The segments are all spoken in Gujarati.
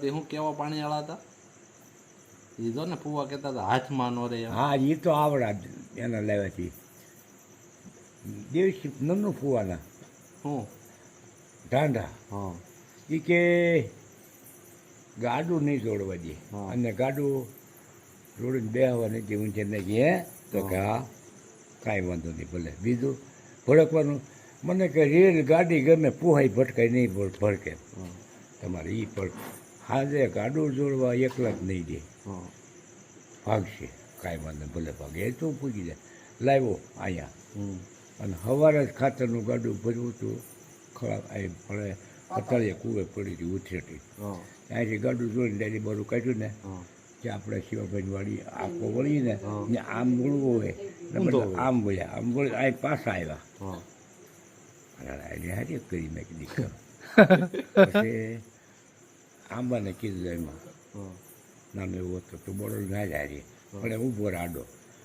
તે હું કેવા પાણી વાળા હતા? એ ને ફુવા કહેતા હતા હાથમાં નો રે હા એ તો આવડા એના લેવાથી દેવશી નમનું ફુવાના. હું? ઢાંઢા. હા. એ કે ગાડું નહીં જોડવા દે. અને ગાડું જોડીને બેહવા નથી ઊંચે ને હે? તો કે હા કાંઈ વાંધો નહીં ભલે. બીજું ભડકવાનું મને કે રેલ ગાડી ગમે પુહાઈ ભટકાય નહીં ભડ- ભડકે. તમારે એ પણ હાજે ગાડું જોડવા એકલા જ નહીં દે. હા. ભાગશે કાંઈ વાંધો ભલે ભાગે. એ તો પૂગી જાય લાવ્યો અહીંયા. હમ. અને સવારે જ ખાતરનું ગાડું ભરવું હતું. ખરાબ આ પડે પતાળીએ કૂવે પડી હતી હા. ત્યાંથી ગાડું જોઈને ડાયરી બારું કાઢ્યું ને કે આપણે શિવાભાઈ વાળી આખો વળીને. ને આમ વળવું હોય. આમ વળ્યા. આમ વળી આ પાછા આવ્યા. હા. અને હારી કરી મેં પછી આંબાને કીધું એમાં. નામ નાનો હતું હતો તો બળો ના જ હારી પણ હું ઊભો રાડો.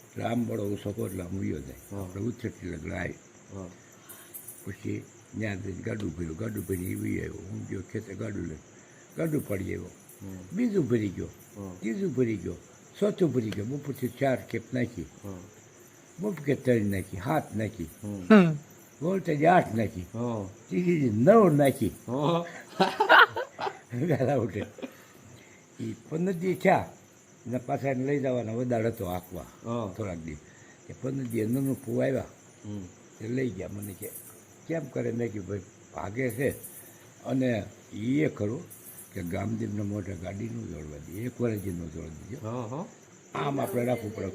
એટલે આમ બળો કરો એટલે આમ ઉયો જાય. આપણે ઉછેરતી લગ્ન આવી. હા પછી ત્યાં જઈને ગાડું ભર્યું. ગાડું ભરી એવી આવ્યો. હું ગયો ખેતર ગાડું લઈ ગાડું પડી આવ્યો. બીજું ભરી ગયો. હા ત્રીજું ભરી ગયો. ચોથું ભરી ગયો. બપોરથી ચાર કેપ નાખી. હા બપ કે ત્રણ નાખી. હાથ નાખી. વોલ્ટેજ આઠ નાખી. ત્રીજી નવ નાખી. હા વહેલા ઉઠે એ પંદર દી થયા. ને પાછા એને લઈ જવાના વધારે હતો આંકવા થોડાક દી. કે પંદર દી અંદરનું ફૂ આવ્યા. એ લઈ ગયા. મને કે કેમ કરે? મેં કે ભાઈ ભાગે છે. અને એ ખરું કે ગામદીપને મોઢે ગાડીનું જોડવા દઈએ એક વરજીનું જોડવા દઈએ હા હા. આમ આપણે રાખવું પડે.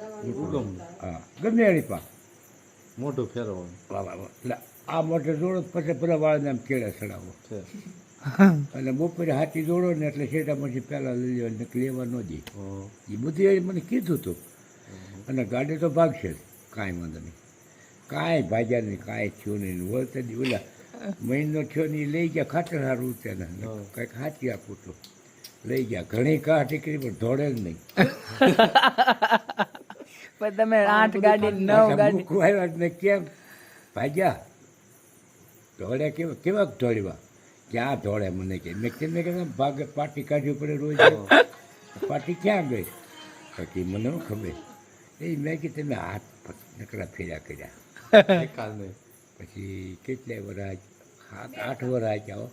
હા. ગમે એની પા મોટું ફેરવવાનું. એટલે આ મોઢે જોડો પછી પેલા વાળને આમ કેળા ચડાવો અને બપોરે હાથી દોડો ને એટલે શેઠામાંથી પહેલાં લઈ લેવા ને લેવા ન દે. એ બધું એ મને કીધું હતું અને ગાડી તો ભાગશે જ. કાંઈ વાંધો નહીં. કાંઈ ભાજ્યા નહીં કાંઈ થયું નહીં. વળતે દી ઓલા મહિનો થયો નહીં લઈ ગયા ખાતર સારું છે ને. હા. કંઈક હાથી આપું તો. લઈ ગયા. ઘણી કા ટીકરી પણ ધોડે જ નહીં. પણ તમે આઠ ગાડી નવ ગાડી. ને કેમ? ભાગ્યા. ધોળે કેવા કેવા ધોળવા ક્યાં ધોળે મને કે? મેં મેં કીધું ભાગે પાટી કાઢવી પડે રોજ. પાટી ક્યાં ગઈ? પછી મને શું ખબર? એ મેં કે તમે હાથ નકરા ફેર્યા કર્યા. પછી કેટલાય વરાજ સાત આઠ વરાજ આવો.